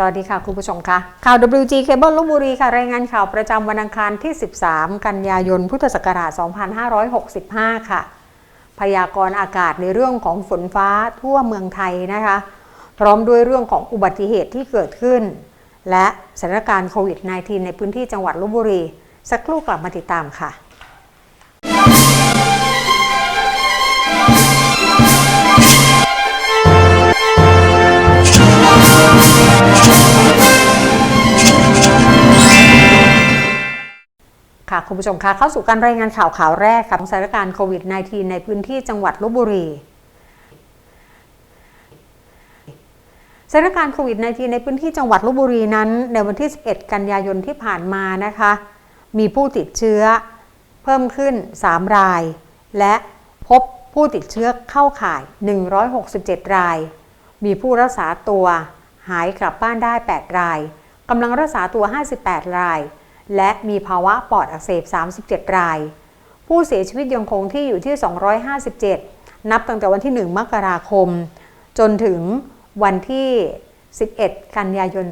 สวัสดีค่ะ คุณผู้ชมคะข่าว WG Cable ลบบุรีค่ะ รายงานข่าวประจำวันอังคารที่ 13 กันยายน พุทธศักราช 2565 ค่ะ พยากรณ์อากาศในเรื่องของฝนฟ้าทั่วเมืองไทยนะคะ พร้อมด้วยเรื่องของอุบัติเหตุที่เกิดขึ้น และสถานการณ์โควิด -19 ในพื้นที่จังหวัดลบบุรี สักครู่กลับมาติดตามค่ะ ค่ะคุณผู้ชมคะเข้าสู่การรายงานข่าวข่าวแรกค่ะของสถานการณ์โควิด -19 ในพื้นที่จังหวัดลบบุรีสถานการณ์โควิด -19 ในพื้นที่จังหวัดลบบุรีนั้น ในวันที่ 11 กันยายนที่ผ่านมานะคะ มีผู้ติดเชื้อเพิ่มขึ้น 3 ราย และพบผู้ติดเชื้อเข้าข่าย 167 ราย มีผู้รักษาตัวหายกลับบ้านได้ 8 รายกำลังรักษาตัว 58 ราย และมีภาวะปอดอักเสบ 37 ราย ผู้เสียชีวิตยังคงที่อยู่ที่ 257 นับตั้งแต่วันที่ 1 มกราคม จนถึงวันที่ 11 กันยายน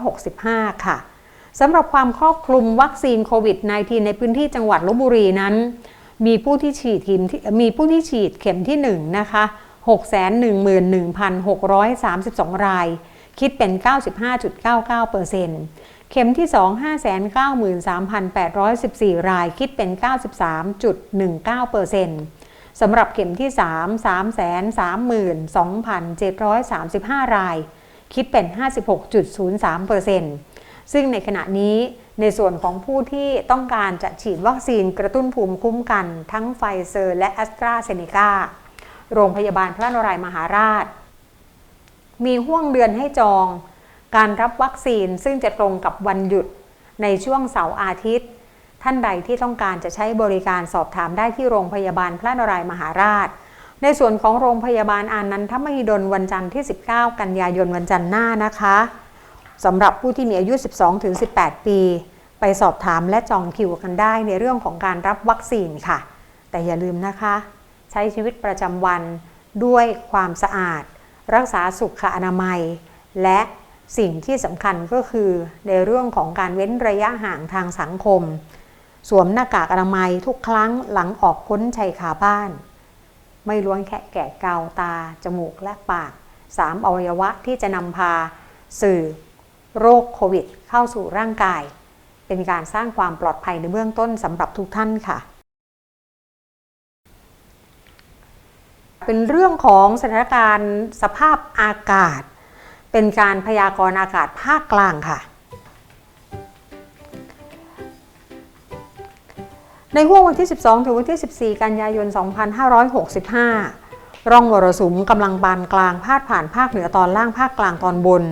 2565 ค่ะสำหรับความครอบคลุมวัคซีนโควิด -19 ในพื้นที่จังหวัดลบบุรีนั้น มีผู้ที่ฉีดเข็มที่มีผู้ที่ฉีดเข็มที่ 1 นะคะ 611,632 ราย คิดเป็น 95.99%เเข็มที่ 2 593,814 ราย คิดเป็น 93.19%สำหรับเข็มที่ 3 332,735 ราย คิดเป็น 56.03%ซึ่งในขณะนี้ในส่วนของผู้ที่ต้องการจะฉีดวัคซีนกระตุ้นภูมิคุ้มกัน ทั้งไฟเซอร์และแอสตราเซเนกาโรงพยาบาลพระนรายมหาราช มีห่วงเดือนให้จอง การรับวัคซีนซึ่งจะตรงกับวันหยุดในช่วงเสาร์อาทิตย์ ท่านใดที่ต้องการจะใช้บริการสอบถามได้ที่โรงพยาบาลพระนารายมหาราช ในส่วนของโรงพยาบาลอานันทมหิดลวันจันทร์ที่ 19 กันยายนวันจันทร์หน้านะคะสำหรับผู้ที่มีอายุ 12-18 ปี ไปสอบถามและจองคิวกันได้ในเรื่องของการรับวัคซีนค่ะ แต่อย่าลืมนะคะ ใช้ชีวิตประจำวันด้วยความสะอาด รักษาสุขอนามัย และ สิ่งที่สำคัญก็คือในเรื่องของการเว้นระยะห่างทางสังคม สวมหน้ากากอนามัยทุกครั้งหลังออกพ้นชายคาบ้าน ไม่ล้วนแค่แก่เกาตา จมูกและปากสามอวัยวะที่จะนำพาสื่อโรคโควิด เข้าสู่ร่างกาย เป็นการสร้างความปลอดภัยในเบื้องต้นสำหรับทุกท่านค่ะ เป็นเรื่องของสถานการณ์สภาพอากาศ เป็นการพยากรณ์อากาศภาคกลางค่ะ ในห่วงวันที่ 12 ถึงวันที่ 14 กันยายน 2565 ร่องมรสุมกำลังบานกลางพาดผ่านภาคเหนือตอนล่างภาคกลางตอนบน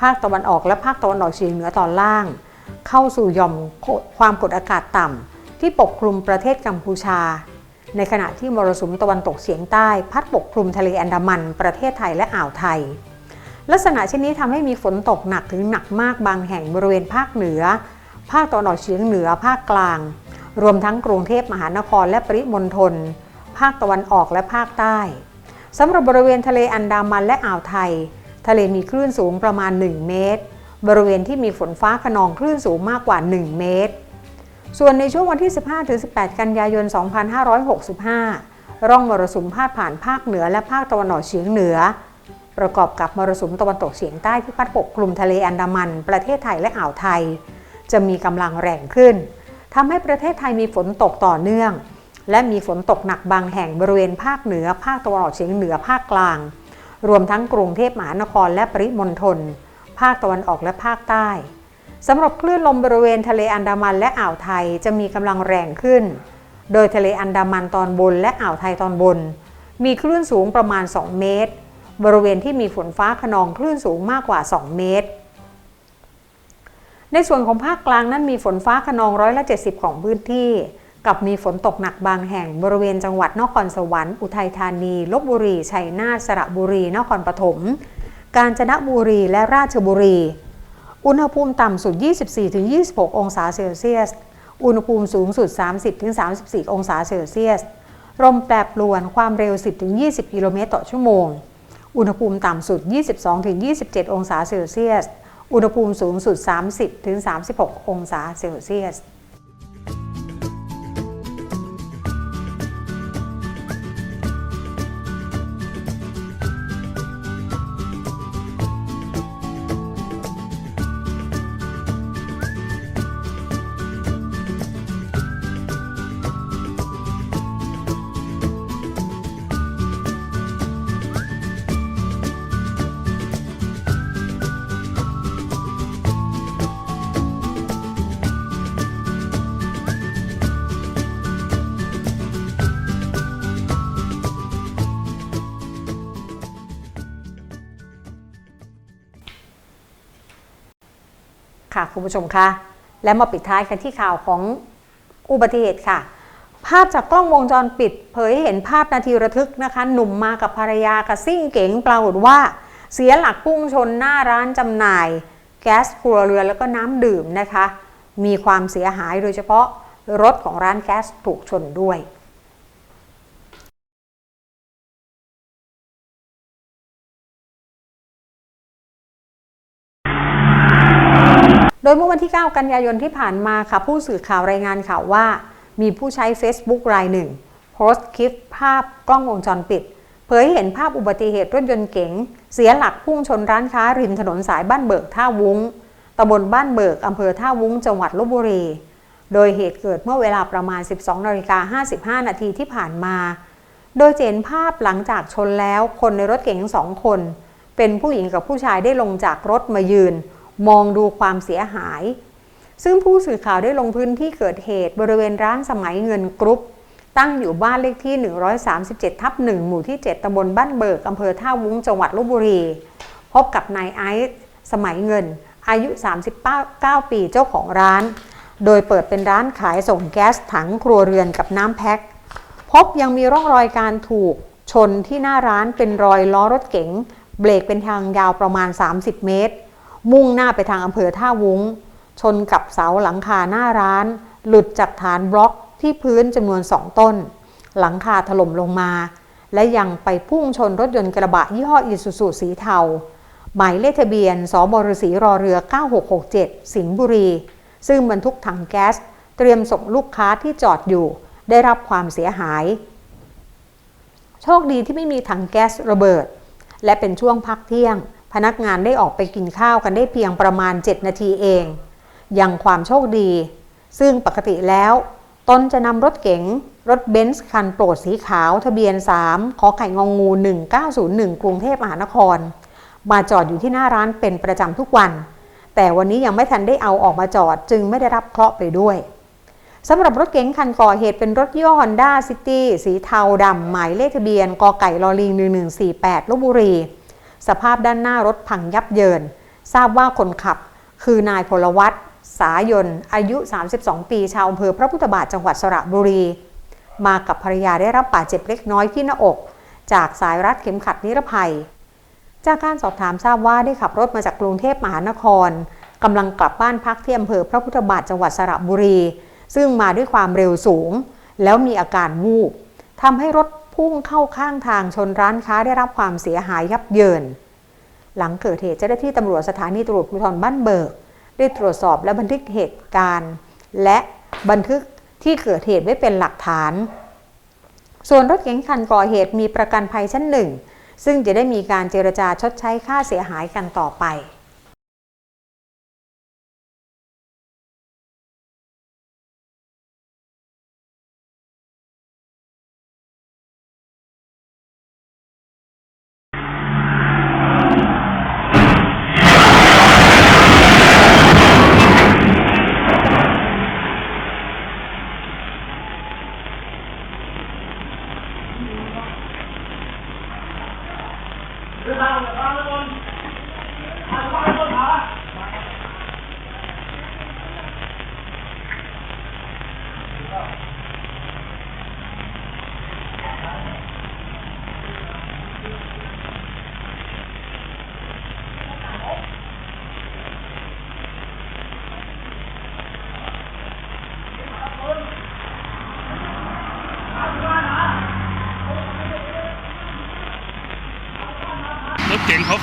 ภาคตะวันออกและภาคตะวันออกเฉียงเหนือตอนล่าง เข้าสู่ย่อมความกดอากาศต่ำที่ปกคลุมประเทศกัมพูชาในขณะที่มรสุมตะวันตกเฉียงใต้ พัดปกคลุมทะเลอันดามัน ประเทศไทยและอ่าวไทย ลักษณะเช่นนี้ทำให้มีฝนตกหนักถึงหนักมากบางแห่งบริเวณภาคเหนือ ภาคตะวันออกเฉียงเหนือ ภาคกลาง รวมทั้งกรุงเทพมหานครและปริมณฑล ภาคตะวันออกและภาคใต้สำหรับบริเวณทะเลอันดามันและอ่าวไทย ทะเลมีคลื่นสูงประมาณ 1 เมตร บริเวณที่มีฝนฟ้าขนองคลื่นสูงมากกว่า 1 เมตร ส่วนในช่วงวันที่ 15-18 กันยายน 2565 ร่องมรสุมพาดผ่านภาคเหนือและภาคตะวันออกเฉียงเหนือ ประกอบกับมรสุมตะวันตกเฉียงใต้ที่พัดปกคลุมทะเลอันดามัน ประเทศไทยและอ่าวไทย จะมีกำลังแรงขึ้นทำให้ประเทศไทยมีฝนตกต่อเนื่อง และมีฝนตกหนักบางแห่งบริเวณภาคเหนือ ภาคตะวันออกเฉียงเหนือภาคกลาง รวมทั้งกรุงเทพมหานครและปริมณฑลภาคตะวันออกและภาคใต้สำหรับคลื่นลมบริเวณทะเลอันดามันและอ่าวไทยจะมีกำลังแรงขึ้น โดยทะเลอันดามันตอนบนและอ่าวไทยตอนบน มีคลื่นสูงประมาณ 2 เมตร บริเวณที่มีฝนฟ้าขนองคลื่นสูงมากกว่า 2 เมตร ในส่วนของภาคกลางนั้นมีฝนฟ้าขนองร้อยละ 70 ของพื้นที่ กับมีฝนตกหนักบางแห่งบริเวณจังหวัดนครสวรรค์ อุทัยธานี ลบบุรี ชัยนาท สระบุรี นครปฐม กาญจนบุรี และราชบุรี อุณหภูมิต่ำสุด 24-26 องศาเซลเซียส อุณหภูมิสูงสุด 30-34 องศาเซลเซียสลมแปรปรวนความเร็ว 10-20 กิโลเมตรต่อชั่วโมง อุณหภูมิต่ำสุด 22-27 องศาเซลเซียส อุณหภูมิสูงสุด 30-36 องศาเซลเซียส ค่ะคุณผู้ชมคะและมาปิดท้ายกันที่ข่าวของอุบัติเหตุค่ะ ภาพจากกล้องวงจรปิด เผยให้เห็นภาพนาทีระทึกนะคะ หนุ่มมากับภรรยากับซิ่งเก๋งปรากฏว่า เสียหลักพุ่งชนหน้าร้านจำหน่าย แก๊สครัวเรือนแล้วก็น้ำดื่มนะคะ มีความเสียหายโดยเฉพาะรถของร้านแก๊สถูกชนด้วย โดยเมื่อวันที่ 9 กันยายนที่ผ่านมาค่ะ ผู้สื่อข่าวรายงานข่าวว่า มีผู้ใช้ Facebook รายหนึ่ง โพสต์คลิปภาพกล้องวงจรปิด เผยให้เห็นภาพอุบัติเหตุรถยนต์เก๋งเสียหลักพุ่งชนร้านค้าริมถนนสายบ้านเบิกท่าวุ้งตำบลบ้านเบิกอำเภอท่าวุ้งจังหวัดลบบุรี โดยเหตุเกิดเมื่อเวลาประมาณ 12นาฬิกา55 นาทีที่ผ่านมา โดยเห็นภาพหลังจากชนแล้วคนในรถเก๋งสองคน เป็นผู้หญิงกับผู้ชายได้ลงจากรถมายืน มองดูความเสียหาย ซึ่งผู้สื่อข่าวได้ลงพื้นที่เกิดเหตุบริเวณร้านสมัยเงินกรุ๊ป ตั้งอยู่บ้านเลขที่ 137 ทับ 1 หมู่ที่ 7ตำบลบ้านเบิกอำเภอท่าวุ้งจังหวัดลบบุรี พบกับนายไอซ์สมัยเงิน อายุ 39 ปีเจ้าของร้าน โดยเปิดเป็นร้านขายส่งแก๊สถังครัวเรือนกับน้ำแพ็ค พบยังมีร่องรอยการถูกชนที่หน้าร้านเป็นรอยล้อรถเก๋งเบรกเป็นทางยาวประมาณ 30 เมตร มุ่งหน้าไปทางอำเภอท่าวุ้ง ชนกับเสาหลังคาหน้าร้าน หลุดจากฐานบล็อกที่พื้นจำนวนสองต้น หลังคาถล่มลงมา และยังไปพุ่งชนรถยนต์กระบะยี่ห้ออีซูซูสีเทา หมายเลขทะเบียนสบรสีรอเรือ 9667 สิงห์บุรี ซึ่งบรรทุกถังแก๊ส เตรียมส่งลูกค้าที่จอดอยู่ ได้รับความเสียหาย โชคดีที่ไม่มีถังแก๊สระเบิด และเป็นช่วงพักเที่ยง พนักงานได้ออกไปกินข้าวกันได้เพียงประมาณ 7 นาทีเอง ยังความโชคดี ซึ่งปกติแล้ว ตนจะนำรถเก๋ง รถเบนซ์คันโปรดสีขาวทะเบียน 3 ขอไข่งองงู 1901 กรุงเทพมหานคร มาจอดอยู่ที่หน้าร้านเป็นประจำทุกวัน แต่วันนี้ยังไม่ทันได้เอาออกมาจอดจึงไม่ได้รับเคราะห์ไปด้วยสำหรับรถเก๋งคันก่อเหตุเป็นรถยี่ห้อ Honda City สีเทาดำหมายเลขทะเบียนกไก่ลอลิง1148ลบบุรี สภาพด้านหน้ารถพังยับเยิน ทราบว่าคนขับ คือนายพลวัตสายน อายุ 32 ปี ชาวอำเภอพระพุทธบาทจังหวัดสระบุรี มากับภรรยาได้รับบาดเจ็บเล็กน้อยที่หน้าอก จากสายรัดเข็มขัดนิรภัย จากการสอบถามทราบว่าได้ขับรถมาจากกรุงเทพมหานครกำลังกลับบ้านพักที่อำเภอพระพุทธบาทจังหวัดสระบุรี ซึ่งมาด้วยความเร็วสูง แล้วมีอาการวูบทำให้รถ พุ่งเข้าข้างทางชนร้านค้าได้รับความเสียหายยับเยิน หลังเกิดเหตุเจ้าหน้าที่ตำรวจสถานีตำรวจภูธรบ้านเบิก ได้ตรวจสอบและบันทึกเหตุการณ์ และบันทึกที่เกิดเหตุไว้เป็นหลักฐาน ส่วนรถเก๋งคันก่อเหตุมีประกันภัยชั้นหนึ่งซึ่งจะได้มีการเจรจาชดใช้ค่าเสียหายกันต่อไป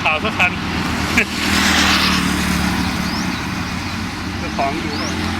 ขาวๆสักคัน เจ้าของอยู่ก่อน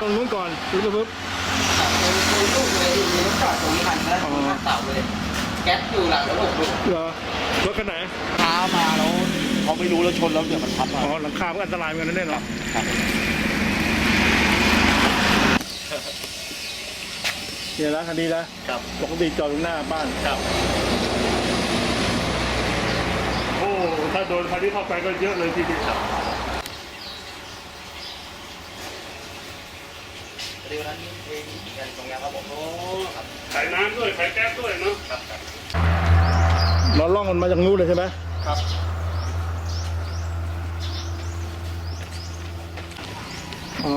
ตรงนู้นก่อนถึงจะปุ๊บลูกเลยอยู่รถจอดตรงนี้มันแล้วตรงนี้เสาเลย แก๊สอยู่หลังรถลูกเหรอรถคันไหนท้ามาแล้วเขาไม่รู้แล้วชนแล้วเดี๋ยวมันทับมาอ๋อหลังคาก็อันตรายเหมือนกันนะเนี่ยเนาะครับเนี่ยนะคันนี้นะครับปกติจอดอยู่หน้าบ้านครับ โอ้ถ้าโดนคันนี้เข้าไปก็เยอะเลยทีเดียว ครับเดี๋ยวนั้นเองกันตรงนี้ครับผมโอ้ขายน้ำด้วยขายแก๊สด้วยเนาะครับครับเราล่องมันมาจากนู้นเลยใช่ไหมครับอ๋อ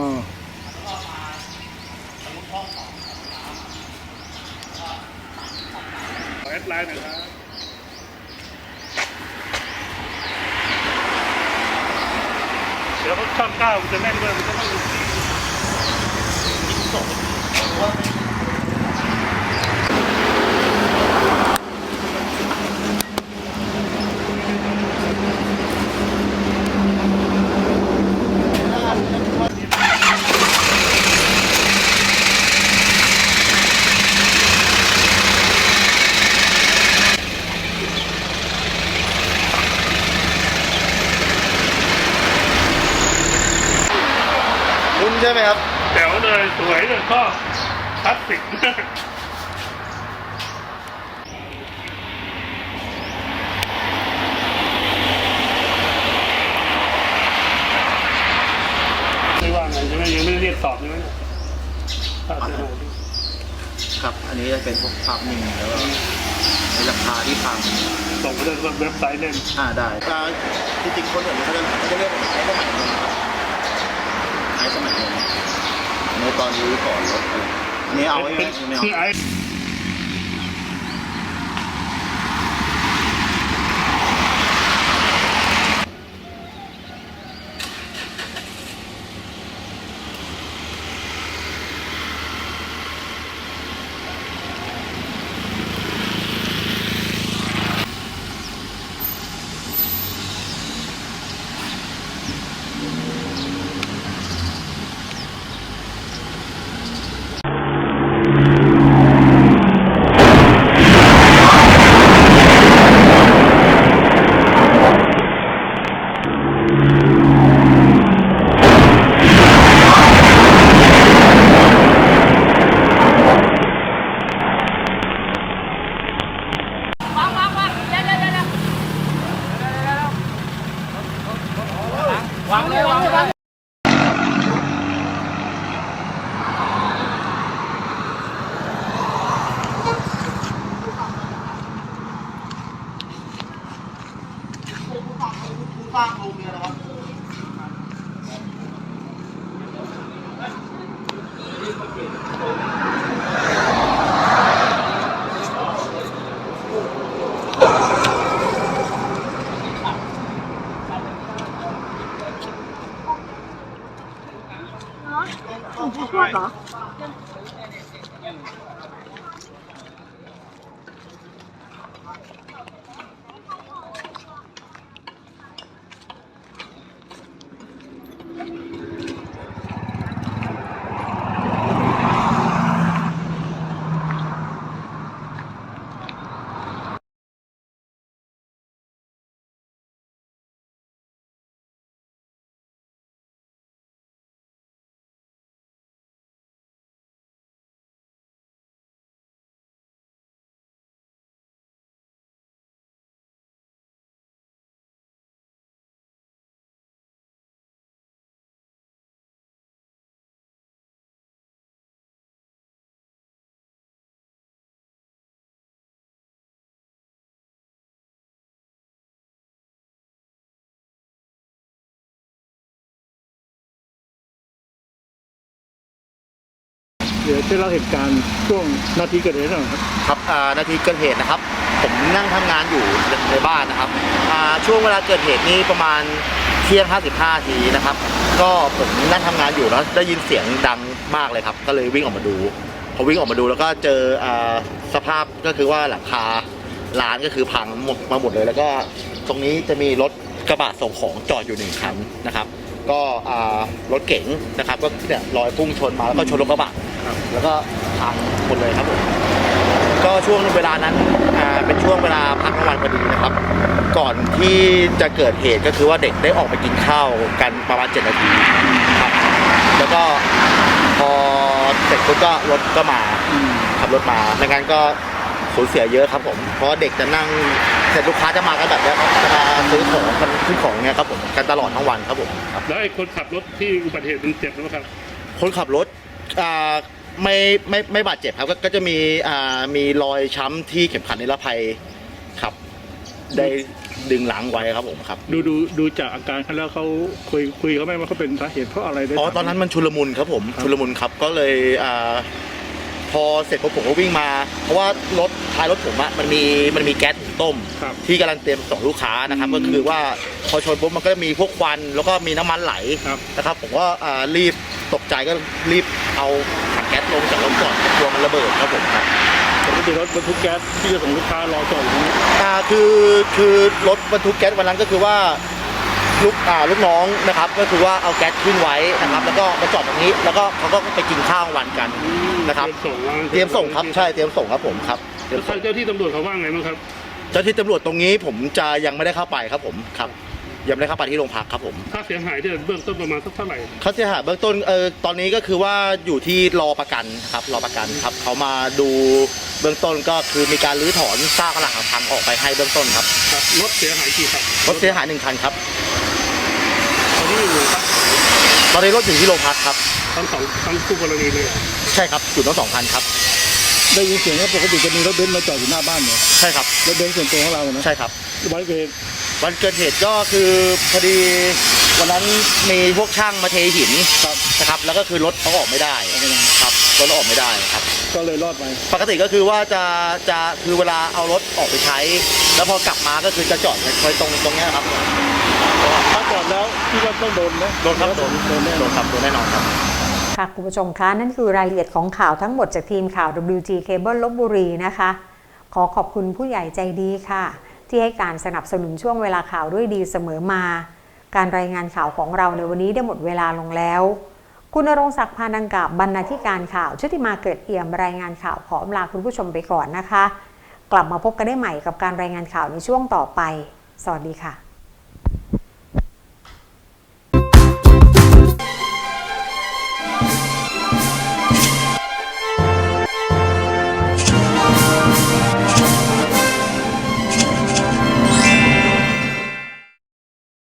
ขอแอดไลน์หน่อยครับเดี๋ยวช่องเก้ามันจะแน่นด้วยมันจะต้องคุณ ใช่ไหมครับแถวเลยสวยเลยก็คลา สสิกมากไม่ว่าไงใช่ไหมยังไม่ได้เรียกสอบใช่ไหมเนี่ยค่าเสียหายครับ อันนี้จะเป็นพวกภาพนิ่งแล้วก็ในราคาที่ทางส่งไปที่เว็บไซต์เล่นอ่าได้จริงๆคนแบบนี้เขาจะเขาจะเรียกใช้สมัยเงินครับใช้สมัยเงินในตอนรื้อก่อนรถ อันนี้เดี๋ยวช่วยเล่าเหตุการณ์ช่วงนาทีเกิดเหตุหน่อยครับครับอ่านาทีเกิดเหตุนะครับ ผมนั่งทำงานอยู่ในบ้านนะครับอ่าช่วงเวลาเกิดเหตุนี้ประมาณเที่ยง55ทีนะครับ ก็ผมนั่งทำงานอยู่แล้วได้ยินเสียงดังมากเลยครับ ก็เลยวิ่งออกมาดูพอวิ่งออกมาดูแล้วก็เจออ่าสภาพก็คือว่าหลังคาร้านก็คือพังหมดมาหมดเลย แล้วก็ตรงนี้จะมีรถกระบะส่งของจอดอยู่หนึ่งคันนะครับ ก็อ่ารถเก๋งนะครับ ก็เนี่ยลอยพุ่งชนมาแล้วก็ชนรถกระบะ แล้วก็พังหมดเลยครับผมก็ช่วงเวลานั้นอ่าเป็นช่วงเวลาพักกลางวันพอดีนะครับ ก่อนที่จะเกิดเหตุก็คือว่าเด็กได้ออกไปกินข้าวกันประมาณ7นาทีครับแล้วก็พอเสร็จปุ๊บก็รถก็มาขับรถมาไม่งั้นก็สูญเสียเยอะครับผม เพราะเด็กจะนั่งเสร็จลูกค้าจะมากันแบบเนี้ยครับจะมาซื้อของกันซื้อของเนี้ยครับผมกันตลอดทั้งวันครับผมครับ แล้วไอ้คนขับรถที่อุบัติเหตุมันเจ็บหรือเปล่าครับ คนขับรถอ่า ไม่ไม่ไม่บาดเจ็บครับก็ก็จะมีอ่ามีรอยช้ำที่เข็มขัดนิรภัยครับ ได้ดึงหลังไว้ครับผมครับ ดูดูดูจากอาการเขาแล้วเขาคุยคุยเขาไหมว่าเขาเป็นสาเหตุเพราะอะไรได้อ๋อ ตอนนั้นมันชุลมุนครับผมครับชุลมุนครับก็เลยอ่าพอเสร็จปุ๊บผมก็วิ่งมา เพราะว่ารถท้ายรถผมอะมันมีมันมีแก๊สหุงต้ม ครับ ที่กำลังเตรียมส่งลูกค้านะครับอืมก็คือว่าพอชนปุ๊บมันก็จะมีพวกควัน แล้วก็มีน้ำมันไหลครับ นะครับ ผมก็อ่ารีบตกใจก็รีบเอาถัง แก๊สลงจากรถก่อนกลัวมันระเบิดครับผมครับปกติรถบรรทุกแก๊สที่จะส่งลูกค้ารอจอดอยู่ตรงนี้อ่าคือคือรถบรรทุกแก๊สวันนั้นก็คือว่าลูกอ่าลูกน้องนะครับ ก็คือว่าเอาแก๊สขึ้นไว้นะครับ แล้วก็มาจอดตรงนี้ แล้วก็เขาก็ไปกินข้าววันกันนะครับ เตรียมส่งว่าเตรียมส่งครับใช่เตรียมส่งครับผมครับเตรียมแล้วส่ทางงเจ้าที่ตำรวจเขาว่าไงบ้างครับ เจ้าที่ตำรวจตรงนี้ผมจะยังไม่ได้เข้าไปครับผมครับ ยังไม่ได้เข้าไปที่โรงพักครับผมค่าเสียหายที่เบื้องต้นประมาณสักเท่าไหร่ค่าเสียหายเบื้องต้นเออตอนนี้ก็คือว่าอยู่ที่รอประกันครับรอประกันครับเขามาดูเบื้องต้นก็คือมีการรื้อถอนซากหลังพังออกไปให้เบื้องต้นครับครับรถเสียหายกี่คันรถเสียหายหนึ่งคันครับตอนนี้อยู่ครับตอนนี้รถอยู่ที่โรงพักครับทั้งสองทั้งคู่กรณีเลยเหรอใช่ครับอยู่ทั้งสองคันครับได้ยินเสียงว่าปกติจะมีรถเบนซ์มาจอดอยู่หน้าบ้านเนี่ยใช่ครับรถเบนซ์ส่วนตัวของเรานะใช่ครับวันเกิดเหตุ วันเกิดเหตุก็คือพอดีวันนั้นมีพวกช่างมาเทหินครับ นะครับแล้วก็คือรถเขาออกไม่ได้ครับรถออกไม่ได้ครับ ก็เลยรอดไปปกติก็คือว่าจะจะคือเวลาเอารถออกไปใช้ แล้วพอกลับมาก็คือจะจอดไว้ตรงตรงเนี้ยครับถ้าจอดแล้วพี่ว่าต้องโดนไหมโดนครับโดนโดนแน่โดนครับโดนแน่นอนครับค่ะคุณผู้ชมคะนั่นคือรายละเอียดของข่าวทั้งหมดจากทีมข่าว WG Cable ลบบุรีนะคะ ขอขอบคุณผู้ใหญ่ใจดีค่ะ ที่ให้การสนับสนุนช่วงเวลาข่าวด้วยดีเสมอมา การรายงานข่าวของเราในวันนี้ได้หมดเวลาลงแล้ว คุณรงศักดิ์พานังกับบรรณาธิการข่าวชุติมาเกิดเอี่ยมรายงานข่าวขออำลาคุณผู้ชมไปก่อนนะคะ กลับมาพบกันได้ใหม่กับการรายงานข่าวในช่วงต่อไป สวัสดีค่ะ